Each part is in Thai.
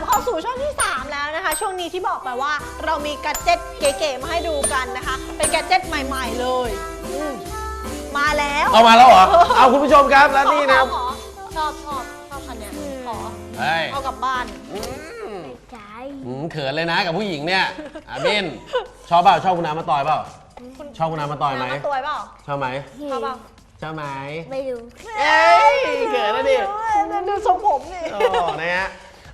บเข้าสู่ช่วงที่ 3 แล้วนะคะ ช่วงนี้ที่บอกไปว่าเรามีกัจเจ็ตเก๋ๆมาให้ดูกันนะคะ เป็นกัจเจ็ตใหม่ ๆ เลยอืมมาแล้วเอามาแล้วเหรอ เอาคุณผู้ชมครับและนี่นะครับขอชอบชอบชอบคันเนี้ยขอเฮ้ยเอากลับบ้าน ใจอืมเขินเลยนะกับผู้หญิงเนี่ยอาบินชอบเปล่าชอบคุณน้ำมาต่อยเปล่าชอบคุณน้ำมาต่อยไหมน้ำตัวเปล่าชอบไหมชอบเปล่าชอบไหมไม่รู้ เอ้ยเขินแล้วดิเดูทรงผมนี่ โอ้นะฮะ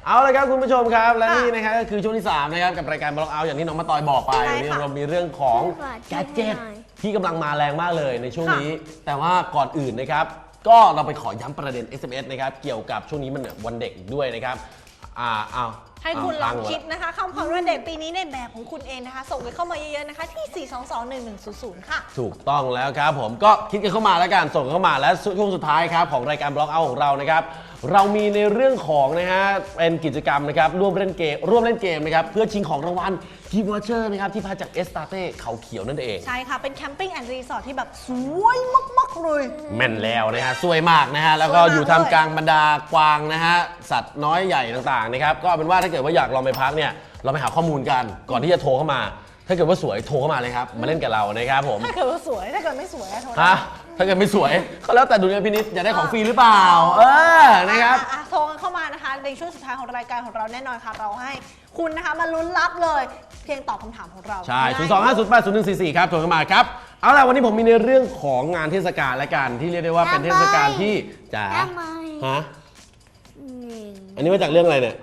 เอาละครับคุณผู้ชมครับ และค่ะนี่นะครับก็คือช่วงที่ 3 นะครับ กับรายการบล็อกเอาอย่างที่น้องมาตอยบอกไปใช่วันนี้ค่ะเรามีเรื่องของฝากแกดเจิตหน่อยที่กำลังมาแรงมากเลยในช่วงค่ะนี้ แต่ว่าก่อนอื่นนะครับ ก็เราไปขอย้ำประเด็น SMS นะครับ เกี่ยวกับช่วงนี้มันเนี่ยวันเด็กอีกด้วยนะครับอ่าเอาให้คุณลเาองพัหมคิดนะคะคำขวัญวันเด็กปีนี้ในแบบของคุณเองนะคะ ส่งกันเข้ามาเยอะๆนะคะ ที่ 4221100 ค่ะ ถูกต้องแล้วครับผมก็คิดกันเข้ามาแล้วกันส่งกันเข้ามาและช่วงสุดท้ายครับของรายการบล็อกเอาของเรานะครับ เรามีในเรื่องของนะฮะเป็นกิจกรรมนะครับร่วมเล่นเกมร่วมเล่นเกมนะครับเพื่อชิงของรางวัลกิฟต์วอเชอร์นะครับที่พาจากเอสตาเต้เขาเขียวนั่นเอง ใช่ค่ะ เป็นแคมปิ้งแอนด์รีสอร์ทที่แบบสวยมากๆเลย แม่นแล้วนะฮะสวยมากนะฮะแล้วก็สวยมากอยู่ท่ามกลางบรรดากวางนะฮะสัตว์น้อยใหญ่ต่างๆนะครับก็เอาเป็นว่าถ้าเกิดว่าอยากลองไปพักเนี่ยเราไปหาข้อมูลกันก่อนที่จะโทรเข้ามา ถ้าเกิดว่าสวยโทรเข้ามาเลยครับมาเล่นกับเรานะครับผม ถ้าเกิดว่าสวย ถ้าเกิดไม่สวยอะโทรฮะ ถ้าเกิดไม่สวยก็แล้วแต่ดุลยพินิจอยากได้ของฟรีหรือเปล่า เออนะครับ อ่อ่โทรกันเข้ามานะคะ ในช่วงสุดท้ายของรายการของเราแน่นอนค่ะ เราให้คุณนะคะมาลุ้นรับเลย เพียงตอบคำถามของเราใช่0 2 5 0 8 0 1 4 4 ครับโทรเข้ามาครับ เอาล่ะ วันนี้ผมมีในเรื่องของงานเทศกาลและกันที่เรียกได้ว่าเป็นเทศกาลที่จ๋าทำไมฮะหนึ่งอันนี้มาจากเรื่องอะไรเนี่ย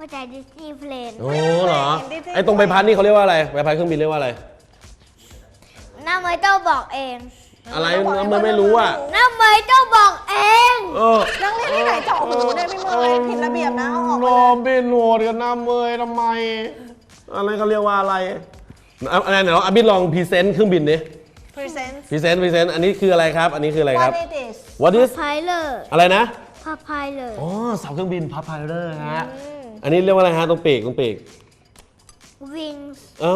มาจากดิสนีย์เพลนโอ้เหรอ ไอ้ตรงใบพัดนี่เขาเรียกว่าอะไร ใบพัดเครื่องบินเรียกว่าอะไร น้าเมย์ต้องบอกเอง อะไรมันไม่รู้อะ น้าเมย์ต้องบอกเอง เออนักเรียนที่ไหนเจาะหูเนี่ยพี่เมย์ผิดระเบียบนะเอาออกนไปอเลยมเป็นหนวดกับน้ำเมยทำไม อะไรเขาเรียกว่าอะไรเอาอะไรเดี๋ยวอาบินลองพรีเซนต์เครื่องบินดิ present พรีเซนต์พรีเซนต์อันนี้คืออะไรครับ อันนี้คืออะไรครับ what it is What is พายเลอร์อะไรนะ พาพายเลอร์อ๋อเสาเครื่องบินพับไพเลอร์ฮะ อันนี้เรียกว่าอะไรฮะตรงปีกตรงปีก วิงอ๋อ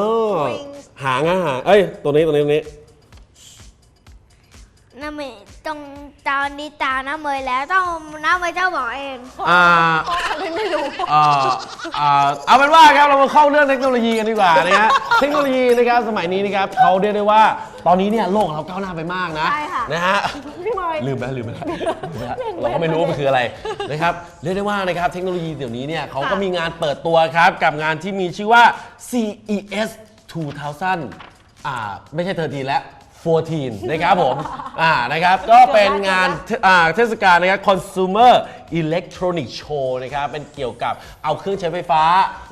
Wings หางอะหางเอ้ยตรงนี้ตรงนี้ตรงนี้ น้าเมย์ต้องตอนนี้ตาน้าเมย์แล้วต้องน้าเมย์ต้องบอกเองอ่าอะไรไม่รู้อ่าอ่าเอาเป็นว่าครับเรามาเข้าเรื่องเทคโนโลยีกันดีกว่านะฮะเทคโนโลยีนะครับสมัยนี้นะครับเขาเรียกได้ว่าตอนนี้เนี่ยโลกของเราก้าวหน้าไปมากนะใช่ค่ะนะฮะพี่เมย์ลืมไปลืมไปแล้วลืมไปแล้วเราก็ไม่รู้ว่ามันคืออะไรนะครับเรียกได้ว่านะครับเทคโนโลยีเดี๋ยวนี้เนี่ยเขาก็ค่ะมีงานเปิดตัวครับกับงานที่มีชื่อว่า CES 2000อ่าไม่ใช่13แล้ว 14 นะครับผม อ่า นะครับ ก็เป็นงานเทอ่าเทศกาลนะครับ Consumer Electronic Show นะครับ เป็นเกี่ยวกับเอาเครื่องใช้ไฟฟ้า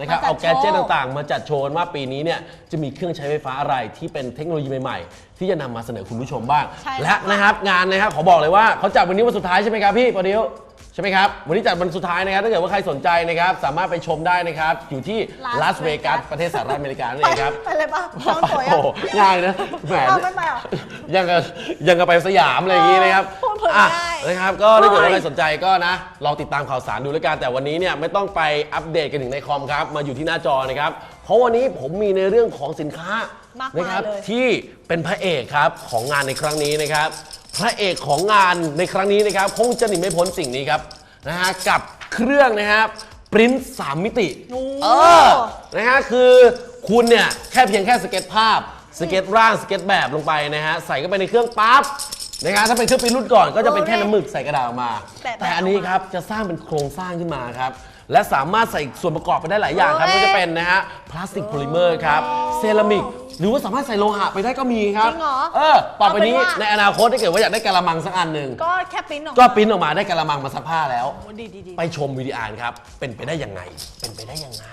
นะครับ มาจัดเอาแกดเจิตโชว์ ต่างๆ มาจัดโชว์ว่าปีนี้เนี่ยจะมีเครื่องใช้ไฟฟ้าอะไรที่เป็นเทคโนโลยีใหม่ๆ ที่จะนำมาเสนอคุณผู้ชมบ้าง ใช่และค่ะนะครับงานนะครับขอบอกเลยว่าเขาจัดวันนี้วันสุดท้ายใช่ไหมครับพี่ปอดิวใช่ไหมครับ วันนี้จัดวันสุดท้ายนะครับ ถ้าเกิดว่าใครสนใจนะครับ สามารถไปชมได้นะครับ อยู่ที่ลา Las สเวกัส Vegas ประเทศสหรัฐอเมริกานั่นเองครับ ไปเลยปะจองตั๋วยังโอ้โหง่ายนะแหมเอาไม่ไปเหรอยังกับยังกับไปสยามอะไรอย่างงี้นะครับพูดเผื่ออะได้ นะครับ ก็ถ้าเกิดว่าใครสนใจก็นะ ลองติดตามข่าวสารดูแล้วกัน แต่วันนี้เนี่ยไม่ต้องไปอัปเดตกันถึงในคอมครับ มาอยู่ที่หน้าจอนะครับ เพราะวันนี้ผมมีในเรื่องของสินค้า มากมายนะครับเลย ที่เป็นพระเอกครับของงานในครั้งนี้นะครับ พระเอกของงานในครั้งนี้นะครับ คงจะหนีไม่พ้นสิ่งนี้ครับนะฮะกับเครื่องนะครับปริ้นสามมิติโอ้ เออนะฮะคือคุณเนี่ยแค่เพียงแค่สเก็ตภาพ สเก็ตร่างสเก็ตแบบลงไปนะฮะใส่เข้าไปในเครื่องปั๊บนะฮะถ้าเป็นเครื่องปริ้นรุ่นก่อนก็จะเป็นแค่น้ำหมึกใส่กระดาษออกมา แปะๆแต่อันนี้ครับจะสร้างเป็นโครงสร้างขึ้นมาครับ และสามารถใส่ส่วนประกอบไปได้หลายอย่างครับโอ้ยไม่ว่าจะเป็นนะฮะพลาสติกโพลิเมอร์ครับเซรามิกหรือว่าสามารถใส่โลหะไปได้ก็มีครับจริงเหรอเออต่อไปนี้เอาเป็นว่า ในอนาคตถ้าเก็ดว่าอยากได้กะละมังสักอันหนึ่งก็แค่ปริ้นออกก็ปริ้นออกมาได้กะละมังมาซักผ้าแล้ว โอ้ดีดีดีไปชมวิดีอาร์ครับ เป็นไปได้ยังไง เป็นไปได้ยังไง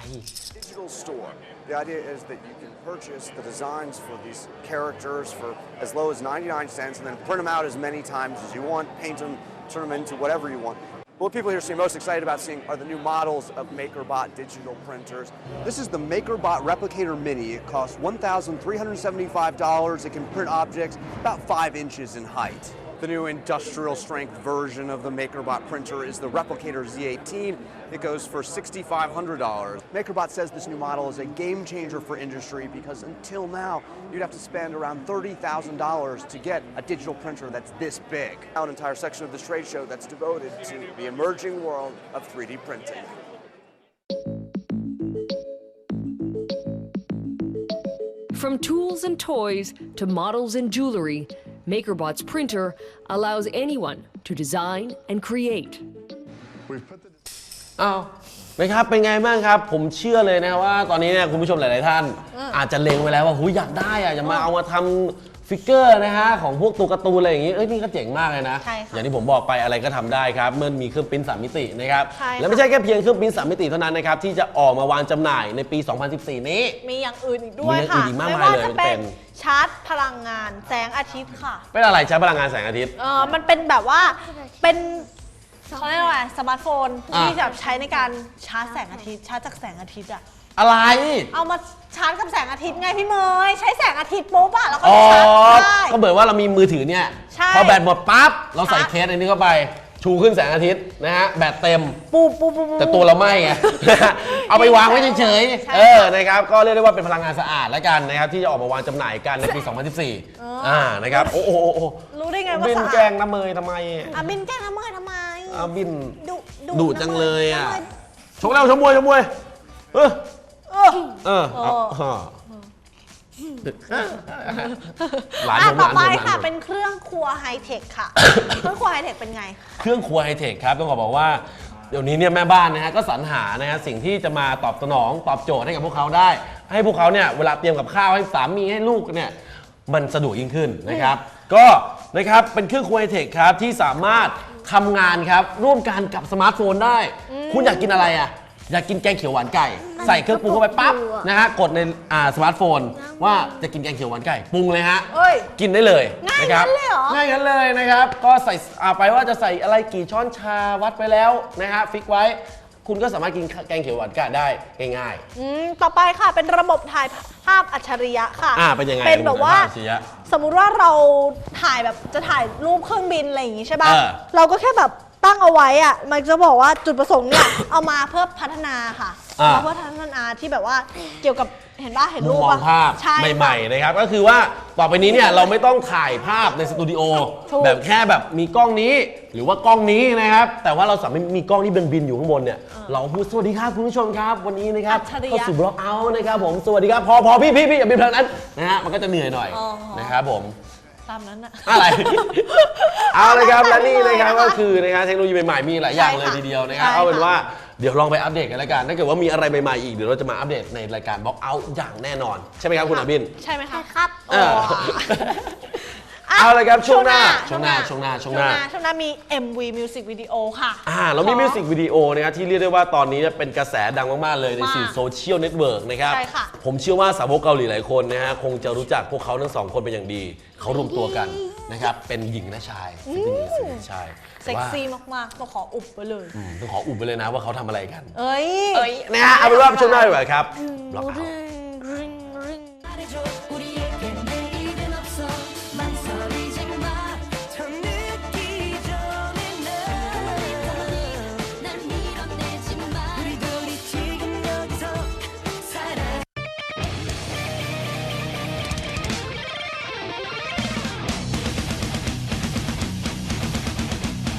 digital store. The idea is that you can purchase the designs for these characters for as low as 99 cents and then print them out as many times as you want, paint them, turn them into whatever you want. What people here seem most excited about seeing are the new models of MakerBot digital printers. This is the MakerBot Replicator Mini. It costs $1,375. It can print objects about five inches in height. The new industrial strength version of the MakerBot printer is the Replicator Z18. It goes for $6,500. MakerBot says this new model is a game changer for industry because until now, you'd have to spend around $30,000 to get a digital printer that's this big. Now an entire section of this trade show that's devoted to the emerging world of 3D printing. From tools and toys to models and jewelry, MakerBot's printer allows anyone to design and create. อ้าวนะครับเป็นไงบ้างครับ ผมเชื่อเลยนะครับว่าตอนนี้เนี่ยคุณผู้ชมหลาย ๆ ท่าน อาจจะเล็งไว้แล้วว่าหูยอยากได้อะอย่ามาเอามาทำ ฟิกเกอร์นะฮะของพวกตัวการ์ตูนอะไรอย่างงี้ เอ้ยนี่ก็เจ๋งมากเลยนะ ใช่ค่ะอย่างที่ผมบอกไปอะไรก็ทำได้ครับ เมื่อมีเครื่องปริ้นสามมิตินะครับ ใช่ค่ะ และไม่ใช่แค่เพียงเครื่องปริ้นสามมิติเท่านั้นนะครับที่จะออกมาวางจำหน่ายในปี 2014 นี้ มีอย่างอื่นอีกด้วยมีอย่างอื่ค่ะนอีกมากไม่มายว่าเลยจะเป็เป็น นชาร์จพลังงานแสงอาทิตย์ค่ะ เป็นอะไรใช้พลังงานแสงอาทิตย์ เออมันเป็นแบบว่าเป็นเขาเรียกว่าอะไรสมาร์ทโฟนอะ ที่แบบใช้ในการชาร์จแสงอาทิตย์ชาร์จจากแสงอาทิตย์อะ อะไร เอามาชาร์จกับแสงอาทิตย์ไงพี่เมย์ใช้แสงอาทิตย์ปุ๊บอะแล้วก็อ๋อ ชาร์จได้ ก็เหมือนว่าเรามีมือถือเนี่ย ใช่ พอแบตหมดปั๊บ เราใส่ชาร์จเคสอันนี้เข้าไป ชูขึ้นแสงอาทิตย์นะฮะ แบตเต็ม ปูปูปูปู แต่ตัวเราไม่ไง เอาไปวางไว้เฉยใช่ๆ เออ นะครับ ก็เรียกได้ว่าเป็นพลังงานสะอาดแล้วกันนะครับ ที่จะออกมาวางจำหน่ายกันในปี 2014 อ่า นะครับ โอ้โหโอ้โหรู้ได้ไงว่าบินสะอาดแกล้งน้ำเมยทำไมอะบินแกล้งน้ำเมย์ทำไมอ่าบิน ดุดุจังเลยอะ น้ำมชกแล้วชกมวยชกมวยเออ เออเออเอาฮะหลานอะผมหต่อลานไปผมหลานค่ะผมเป็นเครื่องครัวไฮเทคค่ะ เครื่องครัวไฮเทคเป็นไง เครื่องครัวไฮเทคครับต้องขอบอกว่าเดี๋ยวนี้เนี่ยแม่บ้านนะฮะก็สรรหานะฮะสิ่งที่จะมาตอบสนองตอบโจทย์ให้กับพวกเขาได้ ให้พวกเขาเนี่ยเวลาเตรียมกับข้าวให้สามีให้ลูกเนี่ยมันสะดวกยิ่งขึ้นนะครับ ก็นะครับเป็นเครื่องครัวไฮเทคครับที่สามารถทำงานครับร่วมกันกับสมาร์ทโฟนได้ คุณอยากกินอะไรอะ อยากกินแกงเขียวหวานไก่ ใส่เครื่องปรุงเข้าไปปั๊บนะฮะกดในอ่าสมาร์ทโฟน ว่าจะกินแกงเขียวหวานไก่ปรุงเลยฮะเอ้ย กินได้เลยง่ายนะครับงั้นเลยเหรอ ง่ายงั้นเลยนะครับ ก็ใส่อ่าไปว่าจะใส่อะไรกี่ช้อนชาวัดไปแล้วนะฮะฟิกไว้ คุณก็สามารถกินแกงเขียวหวานไก่ได้ง่าย อืมต่อไปค่ะเป็นระบบถ่ายภาพอัจฉริยะค่ะอ่าเป็นยังไงเป็นแบบว่า ระบบถ่ายภาพอัจฉริยะสมมุติว่าเราถ่ายแบบจะถ่ายรูปเครื่องบินอะไรอย่างงี้ใช่ป่ะเออเราก็แค่แบบ ตั้งเอาไว้อะมันจะบอกว่าจุดประสงค์เนี่ย เอามาเพื่อพัฒนาค่ะอ่า เอามาเพื่อพัฒนาที่แบบว่าเกี่ยวกับเห็นป่ะเห็นมุรูมปมองป่ะภาพใช่ค่ะใหม่ๆนะครับ ก็คือว่าต่อไปนี้เนี่ยเราไม่ต้องถ่ายภาพในสตูดิโอถูก แบบแค่แบบมีกล้องนี้ หรือว่ากล้องนี้นะครับ แต่ว่าเราสามารถมีกล้องที่บินบินๆอยู่ข้างบนเนี่ยเราพูดสวัสดีครับคุณผู้ชมครับ วันนี้นะครับอัจฉริยะเข้าสู่บล็อกเอาท์นะครับผมสวัสดีครับพอพอพี่พี่พี่อย่าบินทางนั้นนะฮะมันก็จะเหนื่อยหน่อยอ๋อ นะครับผม ตามนั้นอะ อะไร เอาเลยครับและนี่นะครับตามนั้นเลยนะคะก็คือนะครับเทคโนโลยีใหม่ๆมีหลายอย่างเลยใช่ค่ะทีเดียวนะครับใช่ค่ะเอาเป็นว่าเดี๋ยวลองไปอัปเดตกันแล้วกันถ้าเกิดว่ามีอะไรใหม่ๆอีกเดี๋ยวเราจะมาอัปเดตในรายการบล็อกเอาอย่างแน่นอน ใช่ไหมครับคุณอาบิน ใช่ไหมคะ ครับ เอออะ เอาเลยครับช่วงหน้าช่ช่ววงงหหน้าน้าช่วงหน้าช่ช่ววงงหหน้าน้าช่วงหน้ามี MV Music Video ค่ะอ่าเรามีขอมิวสิกวิดีโอนะครับที่เรียกได้ว่าตอนนี้เนี่ยเป็นกระแสดังมากๆเลยในสื่อมากโซเชียลเน็ตเวิร์กนะครับใช่ค่ะ ผมเชื่อว่าสาวกเกาหลีหลายคนนะฮะคงจะรู้จักพวกเขาทั้งสองคนเป็นอย่างดี เขารวมตัวกันนะครับเป็นหญิงและชายเป็นหญิงและชายเซ็กซี่มากๆต้องขออุบไปเลยอืมต้องขออุบไปเลยนะว่าเขาทำอะไรกัน เอ้ยนะฮะเอาเป็นว่าช่วงหน้าดีกว่าครับบล็อกเอา